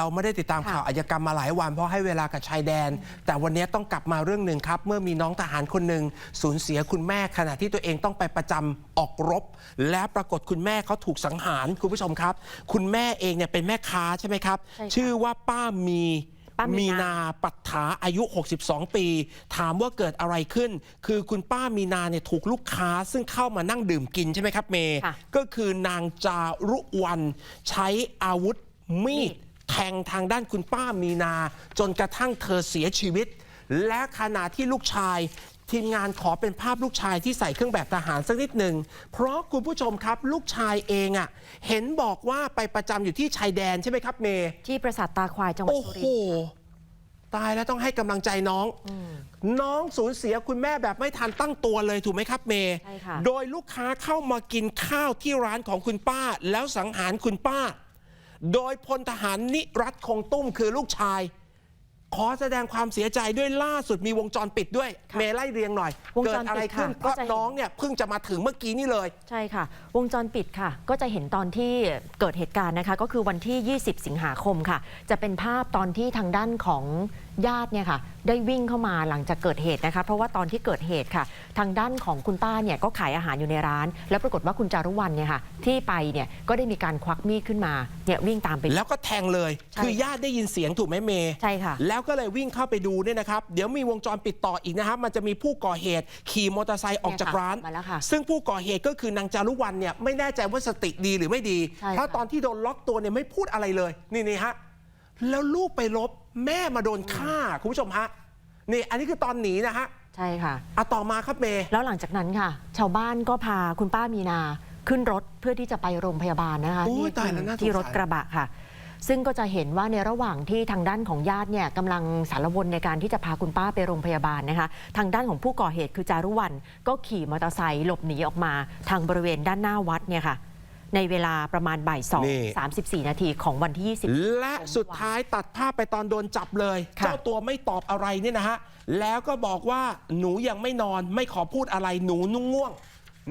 เราไม่ได้ติดตามค่ะข่าวอาชญากรรมมาหลายวันเพราะให้เวลากับชายแดน แต่วันนี้ต้องกลับมาเรื่องหนึ่งครับ เมื่อมีน้องทหารคนหนึ่งสูญเสียคุณแม่ขณะที่ตัวเองต้องไปประจำออกรบ และปรากฏคุณแม่เขาถูกสังหารคุณผู้ชมครับ คุณแม่เองเนี่ยเป็นแม่ค้าใช่ไหมครับใช่ค่ะชื่อว่าป้ามีป้ามีนานาปัฏฐาอายุ 62 ปี ถามว่าเกิดอะไรขึ้น คือคุณป้ามีนาเนี่ยถูกลูกค้าซึ่งเข้ามานั่งดื่มกินใช่ไหมครับเมย์ค่ะก็คือนางจารุวันใช้อาวุธมีดแท งทางด้านคุณป้ามีนา จนกระทั่งเธอเสียชีวิต และขณะที่ลูกชาย ทีมงานขอเป็นภาพลูกชายที่ใส่เครื่องแบบทหารสักนิดหนึ่ง เพราะคุณผู้ชมครับ ลูกชายเองอะ่ะ เห็นบอกว่าไปประจำอยู่ที่ชายแดนใช่ไหมครับเมย์ที่ปราสาทตาควายจังหวัดโอ้สุโหรินทร์ตายแล้วต้องให้กำลังใจน้องน้องสูญเสียคุณแม่แบบไม่ทันตั้งตัวเลยถูกไหมครับเมย์ใช่ค่ะ โดยลูกค้าเข้ามากินข้าวที่ร้านของคุณป้า แล้วสังหารคุณป้า โดยพลทหารนิรัตคงตุ้มคือลูกชาย ขอแสดงความเสียใจด้วยล่าสุดมีวงจรปิดด้วยค่ะเมย์ไล่เรียงหน่อย วงเกิจดรปิดอะไรขึ้นค่ะก็ก็จะเห็น น้องเนี่ยเพิ่งจะมาถึงเมื่อกี้นี่เลย ใช่ค่ะ วงจรปิดค่ะ ก็จะเห็นตอนที่เกิดเหตุการณ์นะคะ ก็คือวันที่ 20 สิงหาคมค่ะ จะเป็นภาพตอนที่ทางด้านของ ญาติเนี่ยค่ะได้วิ่งเข้ามาหลังจากเกิดเหตุนะคะ เพราะว่าตอนที่เกิดเหตุค่ะ ทางด้านของคุณป้าเนี่ยก็ขายอาหารอยู่ในร้าน แล้วปรากฏว่าคุณจารุวรรณเนี่ยค่ะที่ไปเนี่ยก็ได้มีการควักมีดขึ้นมาเนี่ยวิ่งตามไป แล้วก็แทงเลย ใช่คือญาติได้ยินเสียงถูกไหมเมย์ใช่ค่ะ แล้วก็เลยวิ่งเข้าไปดูเนี่ยนะครับ เดี๋ยวมีวงจรปิดต่ออีกนะครับ มันจะมีผู้ก่อเหตุขี่มอเตอร์ไซค์ออกจากร้าน เนี่ยค่ะมาแล้วค่ะซึ่งผู้ก่อเหตุก็คือนางจารุวรรณเนี่ยไม่แน่ใจว่าสติดีหรือไม่ดี ใช่ค่ะ เพราะตอนที่โดนล็อกตัวเนี่ยไม่พูดอะไรเลย นี่นี่ฮะ แล้วลูกไปลบแม่มาโดนฆ่าคุณผู้ชมฮะนี่อันนี้คือตอนหนีนะฮะใช่ค่ะอะต่อมาครับเมย์แล้วหลังจากนั้นค่ะ ชาวบ้านก็พาคุณป้ามีนาขึ้นรถเพื่อที่จะไปโรงพยาบาลนะคะโอ้ยนี่ตายแล้วน่าสงสาร ที่รถกระบะค่ะ ซึ่งก็จะเห็นว่าในระหว่างที่ทางด้านของญาติเนี่ยกำลังสารวนในการที่จะพาคุณป้าไปโรงพยาบาลนะคะ ทางด้านของผู้ก่อเหตุคือจารุวรรณก็ขี่มอเตอร์ไซค์หลบหนีออกมาทางบริเวณด้านหน้าวัดเนี่ยค่ะ ในเวลาประมาณบ่ายสองนี่ สามสิบสี่นาทีของวันที่ 20 และสุดท้ายตัดภาพไปตอนโดนจับเลย ค่ะ เจ้าตัวไม่ตอบอะไรเนี่ยนะฮะ แล้วก็บอกว่าหนูยังไม่นอนไม่ขอพูดอะไรหนูนุ่งง่วง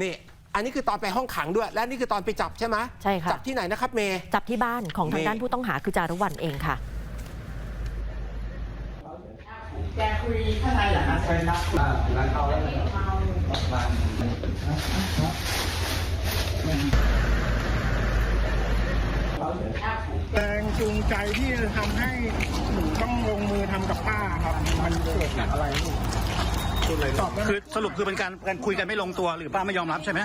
นี่ อันนี้คือตอนไปห้องขังด้วย และนี่คือตอนไปจับใช่ไหมใช่ค่ะ จับที่ไหนนะครับเมย์ จับที่บ้านของทางนี่ด้านผู้ต้องหาคือจารุวรรณเองค่ะ แกคุยข้างในเหรอคะเชิญครับร้านเขาแล้วร้าน แรงจูงใจที่จะทำให้หนูต้องลงมือทำกับป้าครับ มันเกิดจากอะไรลูกตอบคือสรุปคือเป็นการการคุยกันไม่ลงตัวหรือป้าไม่ยอมรับใช่ไหม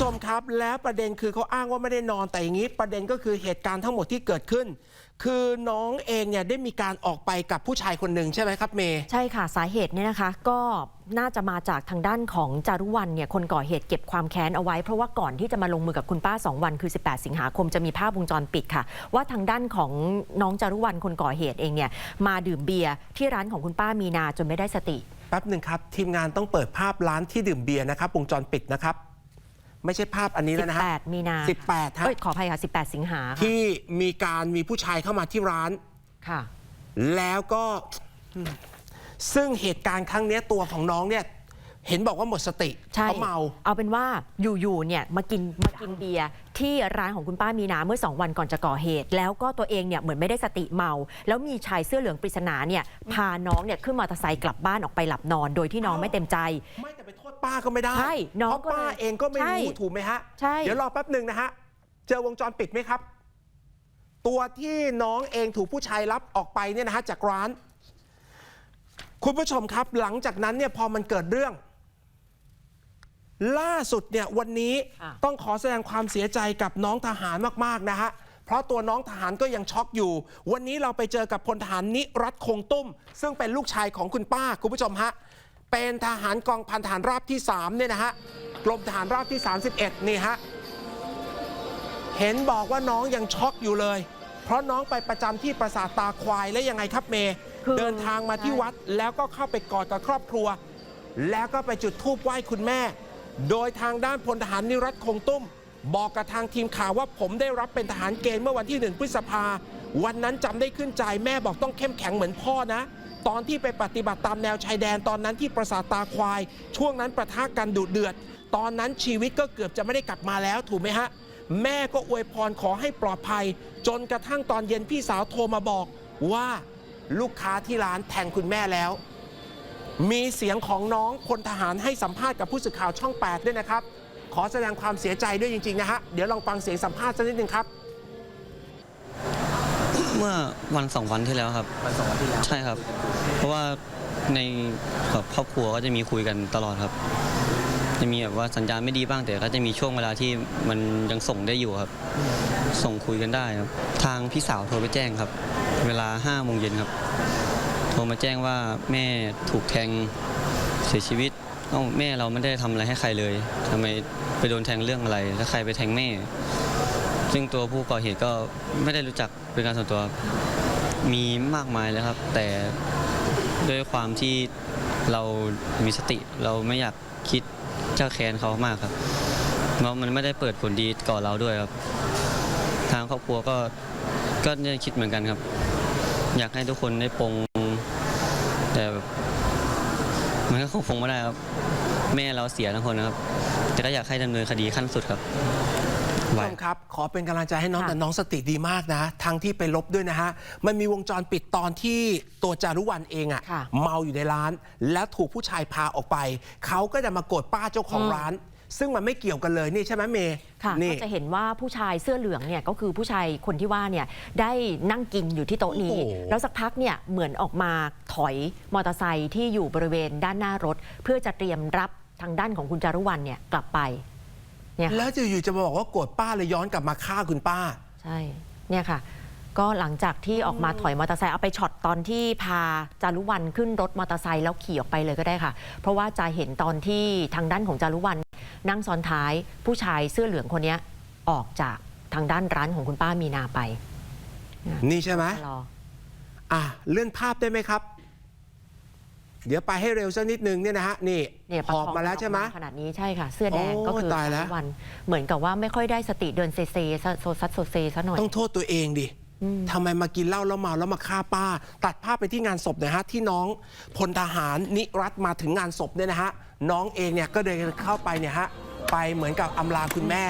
ชมครับ แล้วประเด็นคือเขาอ้างว่าไม่ได้นอนแต่อย่างนี้ ประเด็นก็คือเหตุการณ์ทั้งหมดที่เกิดขึ้น คือน้องเองเนี่ยได้มีการออกไปกับผู้ชายคนหนึ่งใช่ไหมครับเมย์ใช่ค่ะสาเหตุเนี่ยนะคะ ก็น่าจะมาจากทางด้านของจารุวรรณเนี่ยคนก่อเหตุเก็บความแค้นเอาไว้ เพราะว่าก่อนที่จะมาลงมือกับคุณป้า 2 วันคือ 18 สิงหาคมจะมีภาพวงจรปิดค่ะ ว่าทางด้านของน้องจารุวรรณคนก่อเหตุเองเนี่ยมาดื่มเบียร์ที่ร้านของคุณป้ามีนาจนไม่ได้สติแป๊บหนึ่งครับทีมงานต้องเปิดภาพร้านที่ดื่มเบียร์นะครับวงจรปิดนะครับ ไม่ใช่ภาพอันนี้แล้วนะฮะ18 มีนา18ฮะเอ้ยขออภัยค่ะ 18 สิงหาค่ะที่มีการมีผู้ชายเข้ามาที่ร้าน ค่ะ แล้วก็ ซึ่งเหตุการณ์ครั้งเนี้ยตัวของน้องเนี่ย เห็นบอกว่าหมดสติใช่เขาเมา เอาเป็นว่าอยู่ๆเนี่ยมากินมากินเบียร์ที่ร้านของคุณป้ามีนาเมื่อ 2 วันก่อนจะก่อเหตุ แล้วก็ตัวเองเนี่ยเหมือนไม่ได้สติเมา แล้วมีชายเสื้อเหลืองปริศนาเนี่ยพาน้องเนี่ยขึ้นมอเตอร์ไซค์กลับบ้านออกไปหลับนอน โดยที่น้องไม่เต็มใจ ไม่แต่ไปโทษป้าก็ไม่ได้ใช่น้องเพราะก็ป้าเลยเองก็ไม่ใช่รู้ถูกไหมฮะใช่เดี๋ยวรอแป๊บหนึ่งนะฮะเจอวงจรปิดไหมครับ ตัวที่น้องเองถูกผู้ชายรับออกไปเนี่ยนะฮะจากร้านคุณผู้ชมครับหลังจากนั้นเนี่ยพอมันเกิดเรื่อง ล่าสุดเนี่ยวันนี้ค่ะต้องขอแสดงความเสียใจกับน้องทหารมากๆนะฮะเพราะตัวน้องทหารก็ยังช็อกอยู่ วันนี้เราไปเจอกับพลทหารนิรัตคงตุ้ม ซึ่งเป็นลูกชายของคุณป้าคุณผู้ชมฮะเป็นทหารกองพันทหารราบที่3เนี่ยนะฮะกรมทหารราบที่ 31 นี่ฮะเห็นบอกว่าน้องยังช็อกอยู่เลย เพราะน้องไปประจำที่ปราสาทตาควายและยังไงครับเมย์คือเดินทางมาที่ใช่วัดแล้วก็เข้าไปกอดกับครอบครัว แล้วก็ไปจุดธูปไหว้คุณแม่ โดยทางด้านพลทหารนิรัตคงตุ้ม บอกกับทางทีมข่าวว่าผมได้รับเป็นทหารเกณฑ์เมื่อวันที่หนึ่งพฤษภา วันนั้นจำได้ขึ้นใจแม่บอกต้องเข้มแข็งเหมือนพ่อนะ ตอนที่ไปปฏิบัติตามแนวชายแดนตอนนั้นที่ปราสาทตาควาย ช่วงนั้นประทะกันดุเดือด ตอนนั้นชีวิตก็เกือบจะไม่ได้กลับมาแล้วถูกไหมฮะ แม่ก็อวยพรขอให้ปลอดภัย จนกระทั่งตอนเย็นพี่สาวโทรมาบอกว่าลูกค้าที่ร้านแทงคุณแม่แล้ว มีเสียงของน้องพลทหารให้สัมภาษณ์กับผู้สื่อข่าวช่อง 8 ด้วยนะครับ ขอแสดงความเสียใจด้วยจริง ๆ นะฮะ เดี๋ยวลองฟังเสียงสัมภาษณ์สักนิดนึงครับ เมื่อวันสองวันที่แล้วครับ วันสองวันที่แล้วใช่ครับ เพราะว่าในแบบครอบครัวก็จะมีคุยกันตลอดครับ จะมีแบบว่าสัญญาณไม่ดีบ้างแต่ก็จะมีช่วงเวลาที่มันยังส่งได้อยู่ครับ ส่งคุยกันได้ครับ ทางพี่สาวโทรไปแจ้งครับ เวลาห้าโมงเย็นครับ โทรมาแจ้งว่าแม่ถูกแทงเสียชีวิตเอ้าแม่เราไม่ได้ทำอะไรให้ใครเลยทำไมไปโดนแทงเรื่องอะไร แล้วใครไปแทงแม่ ซึ่งตัวผู้ก่อเหตุก็ไม่ได้รู้จักเป็นการส่วนตัวมีมากมายเลยครับ แต่ด้วยความที่เรามีสติเราไม่อยากคิดเจ้าแค้นเขามากครับเพราะมันไม่ได้เปิดผลดีก่อเราด้วยครับ ทางครอบครัวก็ก็ได้คิดเหมือนกันครับ อยากให้ทุกคนได้ปลง แต่แบบมันก็คงปลงไม่ได้ครับ แม่เราเสียทั้งคนนะครับ แต่ก็อยากให้ดำเนินคดีขั้นสุดครับผู้ไวชมครับ ขอเป็นกำลังใจให้น้องค่ะ แต่น้องสติดีมากนะ ทั้งที่ไปลบด้วยนะฮะ มันมีวงจรปิดตอนที่ตัวจารุวรรณเองอะค่ะเมาอยู่ในร้าน แล้วถูกผู้ชายพาออกไป เขาก็จะมาโกรธป้าเจ้าของร้าน ซึ่งมันไม่เกี่ยวกันเลยนี่ใช่ไหมเมย์ค่ะนี่ ก็จะเห็นว่าผู้ชายเสื้อเหลืองเนี่ยก็คือผู้ชายคนที่ว่าเนี่ยได้นั่งกินอยู่ที่โต๊ะนี้ โอ้โห แล้วสักพักเนี่ยเหมือนออกมาถอยมอเตอร์ไซค์ที่อยู่บริเวณด้านหน้ารถ เพื่อจะเตรียมรับทางด้านของคุณจารุวรรณเนี่ยกลับไปเนี่ยค่ะแล้วจะอยู่จะมาบอกว่าโกรธป้าเลยย้อนกลับมาฆ่าคุณป้า ใช่เนี่ยค่ะ ก็หลังจากที่ออกมาถอยมอเตอร์ไซค์เอาไปช็อตตอนที่พาจารุวรรณขึ้นรถมอเตอร์ไซค์แล้วขี่ออกไปเลยก็ได้ค่ะ เพราะว่าจะเห็นตอนที่ทางด้านของจารุวรรณ นั่งซ้อนท้ายผู้ชายเสื้อเหลืองคนเนี้ยออกจากทางด้านร้านของคุณป้ามีนาไปนี่ใช่ไหมรออะเลื่อนภาพได้ไหมครับ เดี๋ยวไปให้เร็วสักนิดนึงเนี่ยนะฮะนี่เนี่ยหอบมาแล้วใช่ไหมขนาดนี้ใช่ค่ะ เสื้อแดงโอ้ก็คือตายแล้วจรุวัน เหมือนกับว่าไม่ค่อยได้สติเดินเซเซซะโซซัดโซเซซะหน่อยต้องโทษตัวเองดิอืม ทำไมมากินเหล้าแล้วเมาแล้วมาฆ่าป้า ตัดภาพไปที่งานศพนะฮะที่น้องพลทหารนิรัตมาถึงงานศพเนี่ยนะฮะน้องเองเนี่ยก็เดินเข้าไปเนี่ยฮะไปเหมือนกับอำลาคุณแม่